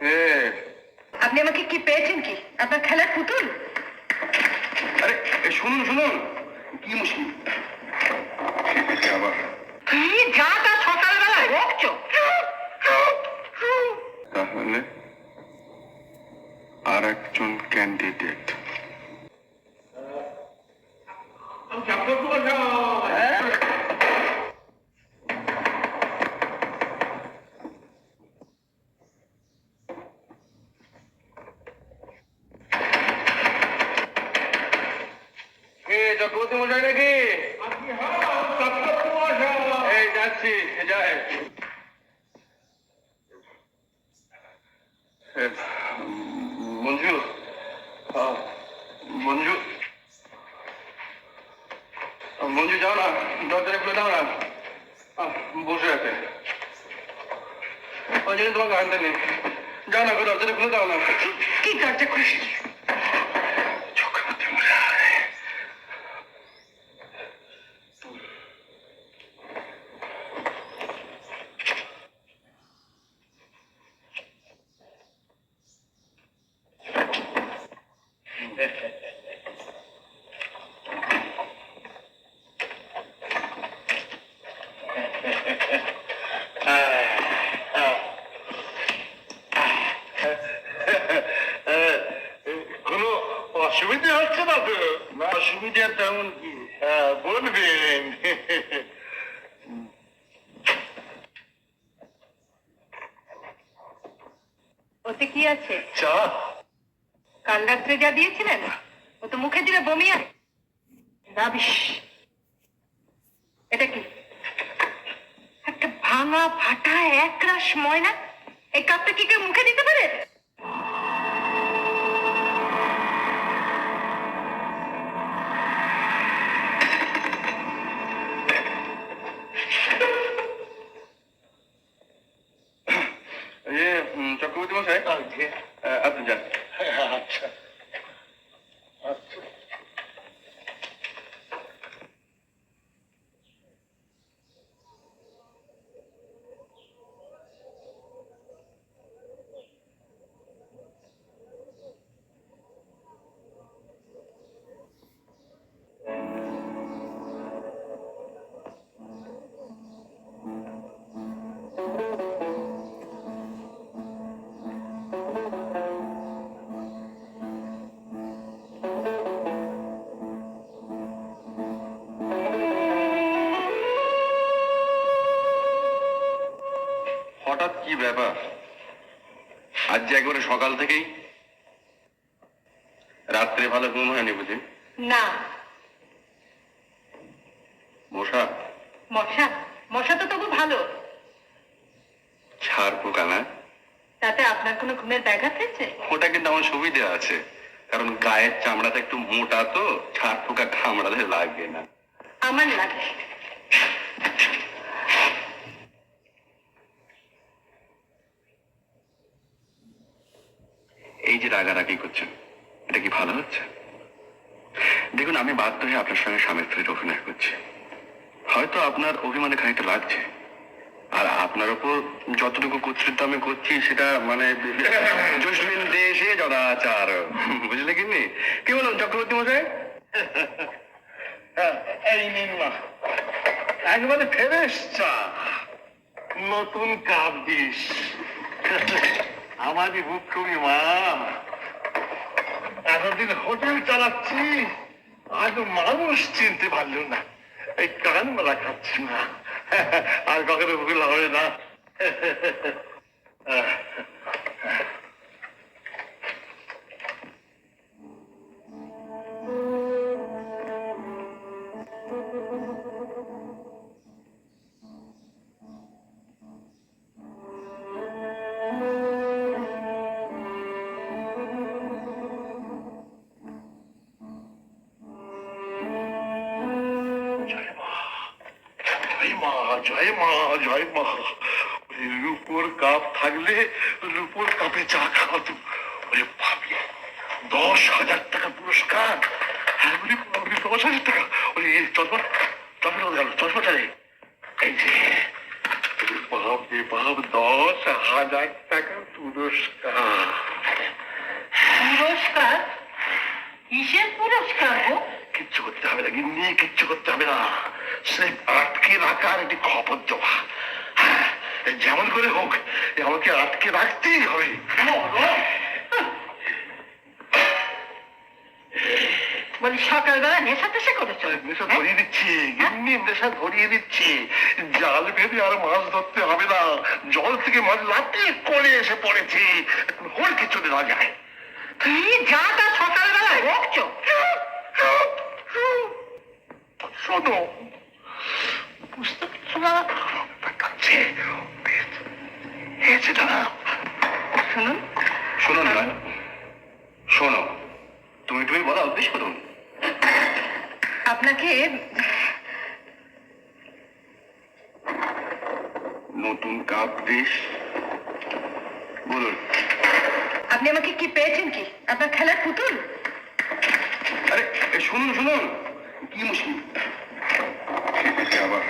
এ আপনি আমাকে কি পেয়েছেন কি? আপনার খেলার পুতুল? আরে শুনুন শুনুন। কি মুশকিল? আবার কি? যা তা সকালবেলা বকছো। তাহলে আর একজন ক্যান্ডিডেট। চক্রবর্তী মশাই নাকি এই যাচ্ছি, যাই। মঞ্জু মঞ্জু। মঞ্জু, যাও না, দরজাটা খুলে দাও না। বসে আছে। ওই জন্য নেই। যাও না দরজাটা খুলে দাও না। কি দরজা খুশি চক্রবর্তী মশাই কোনো অসুবিধা হচ্ছে না তো? অসুবিধা তেমন কি? হ্যাঁ, বলবেন। ওতে কি আছে? চা। কাল রাত্রে যা দিয়েছিলেন ও তো মুখে দিলে বমি আর রাবিশ এটা কি? একটা ভাঙা ফাটা একরাশ ময়না? এই কাপটা কি কেউ মুখে দিতে পারে? এ উম, চক্রবর্তী মশাই আচ্ছা আহ, আপনি হঠাৎ কি ব্যাপার? আজ যে একবারে সকাল থেকেই রাত্রে ভালো ঘুম হয়নি বুঝি? না। মশা? মশা? মশা তো তবু ভালো। ছাড় পোকা না? তাতে আপনার কোনো ঘুমের ব্যাঘাত হয়েছে? ওটা কিন্তু আমার সুবিধা আছে। কারণ গায়ের চামড়াটা একটু মোটা তো ছাড় পোকা কামড়াতে লাগবে না। আমার লাগে। এই যে রাগারাগি করছেন এটা কি ভালো হচ্ছে? দেখুন আমি বাধ্য হয়ে আপনার সঙ্গে স্বামী স্ত্রীর অভিনয় করছি। হয়তো আপনার অভিমানে খানিকটা লাগছে। আর আপনার ওপর যতটুকু কর্তৃত্ব আমি করছি সেটা মানে জসমিন দেশে জদাচার বুঝলে কি নি? কি বলুন চক্রবর্তী মশাই? হ্যাঁ, এই নিন মা। একবারে ফেরেস চা নতুন কাপ দিস। আমারই করি মা। এতদিন হোটেল চালাচ্ছি আজ মানুষ চিনতে পারল না। এই কান মেলা খাচ্ছি না আর কখনো ভুল হবে না। জয় মা জয় মা। ওই রূপোর কাপ থাকলে রূপোর কাপে চা খাওয়াতো। ওরে ভাবি দশ হাজার টাকা পুরস্কার। হ্যাঁ বলি দশ হাজার টাকা। ওই চশমা চশমা গেল চশমা চাই এই যে বাপ রে বাপ দশ হাজার টাকা পুরস্কার। পুরস্কার? কিসের পুরস্কার কিচ্ছু করতে হবে না গিন্নি কিচ্ছু করতে হবে না। সে আটকে রাখার একটি খবর দেওয়া। হ্যাঁ, যেমন করে হোক আমাকে আটকে রাখতেই হবে। বলি সকালবেলা নেশা টেশা করেছ নেশা হ্যাঁ? ধরিয়ে দিচ্ছি গিন্নি নেশা ধরিয়ে দিচ্ছি। জাল বেঁধে আর মাছ ধরতে হবে না। জল থেকে মাছ লাফিয়ে করে এসে পড়েছি। এখন হোল কিছু দেওয়া যায়। কি? যা তা সকালবেলা বকছো শোনো কাছে হয়েছে দাঁড়া শুনুন শোনো না শোনো তুমি তুমি বলা উদ্দেশ্য করুন। আপনাকে নতুন কাপ ডিশ বলুন। আপনি আমাকে কি পেয়েছেন কি? আপনার খেলার পুতুল? আরে শুনুন শুনুন। কি মুশকিল এসেছে আবার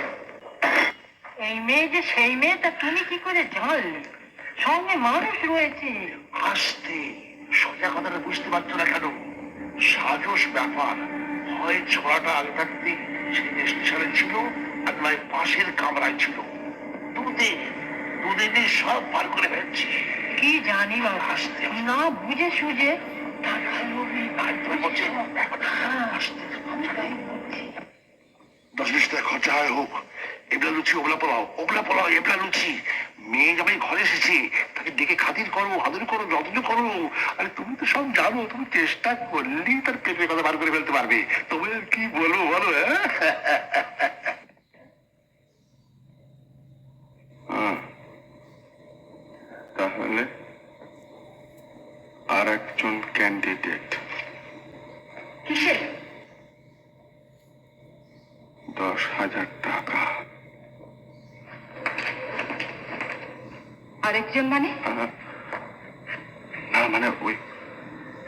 এই মেয়ে যে সেই মেয়ে তা তুমি কি করে জানলে সঙ্গে মানুষ রয়েছে আসতে সোজা কথাটা বুঝতে পারছ না কেন সাজস ব্যাপার হয় ছোড়াটা আগে থাকতে সেই স্টেশনে ছিল আর নয় পাশের কামরায় ছিল দুদিন দুদিনই সব পার করে ফেলছি কি জানি আসতে না বুঝে সুঝে দশ বিশ টাকা খরচা হয় হোক এবলা লুচি ওবলা পোলাও ওবলা পোলাও এবলা লুচি। মেয়ে যাবে ঘরে এসেছে, তাকে ডেকে খাতির করো, আদর করো, যত্ন করো। আরে তুমি তো সব জানো, তুমি চেষ্টা করলেই তার পেটের কথা বার করে ফেলতে পারবে। তবে কি বলব বলো হ্যাঁ। তাহলে আর একজন ক্যান্ডিডেট কিসে দশ হাজার টাকা আরেকজন মানে? না মানে ওই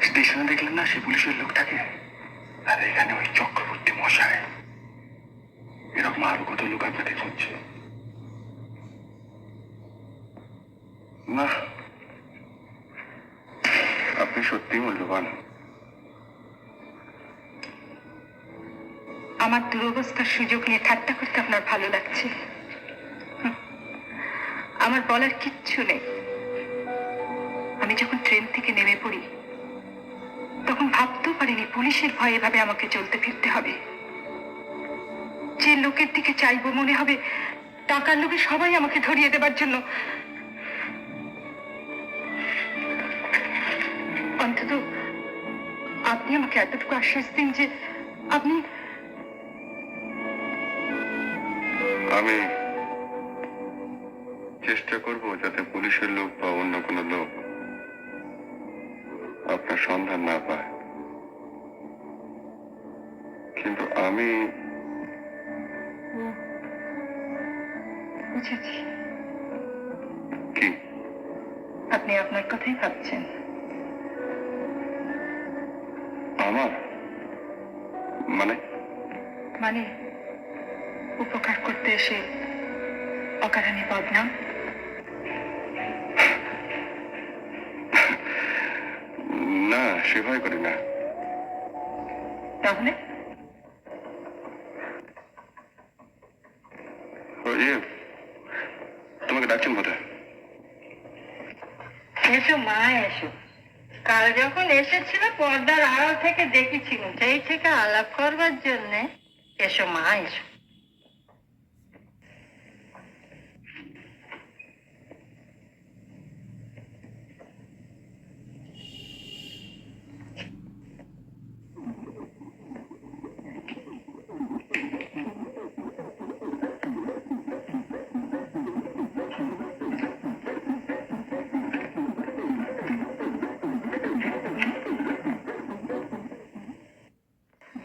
স্টেশনে দেখলেন না সে পুলিশের লোকটাকে? আর এখানে ওই চক্রবর্তী মশাই। এরকম আরও কত লোক আপনাকে খুঁজছে না। আপনি সত্যি মূল্যবান। আমার দুরবস্থার সুযোগ নিয়ে ঠাট্টা করতে আপনার ভালো লাগছে। আমার বলার কিচ্ছু নেই। আমি যখন ট্রেন থেকে নেমে পড়ি, তখন ভাবতেও পারিনি পুলিশের ভয়ে এভাবে আমাকে চলতে ফিরতে হবে। যে লোকের দিকে চাইব মনে হবে, টাকার লোকে সবাই আমাকে ধরিয়ে দেবার জন্য। অন্তত আপনি আমাকে এতটুকু আশ্বাস দিন যে আপনি আমি চেষ্টা করব যাতে পুলিশের লোক বা অন্য কোনো লোক আপনার সন্ধান না পায়। কিন্তু আমি বুঝেছি। কি? আপনি আপনার কথাই ভাবছেন। আমার? মানে? মানে? উপকার করতে এসে অকারণে বদনাম? সে ভয় করি না। তাহলে? ওই তোমাকে ডাকছেন বোধহয় এসো মা এসো। কাল যখন এসেছিল পর্দার আড়াল থেকে দেখেছিল সেই থেকে আলাপ করবার জন্যে। এসো মা এসো।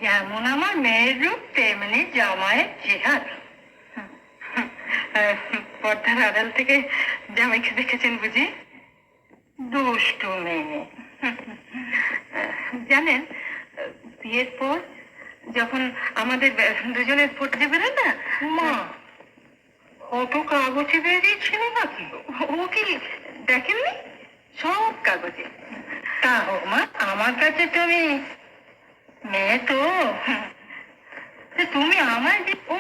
যেমন আমার মেয়ের রূপ, তেমনি জামাইয়ের চেহার। পর্দার আড়াল থেকে জামাইকে দেখেছেন বুঝি? দুষ্টু মেয়ে। জানেন, বিয়ের পর যখন আমাদের দুজনের ফটো বেরোয় না, মা, কত কাগজে বেরিয়েছিল নাকি? ও কি দেখেননি? সব কাগজে। তা হোক, মা, আমার কাছে তুমি মেয়ে তো তা তুমি আমায় দি- ও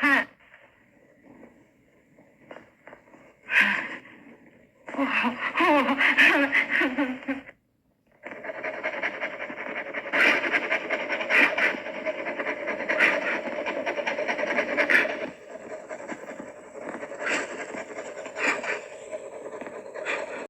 হ্যাঁ ও, ও,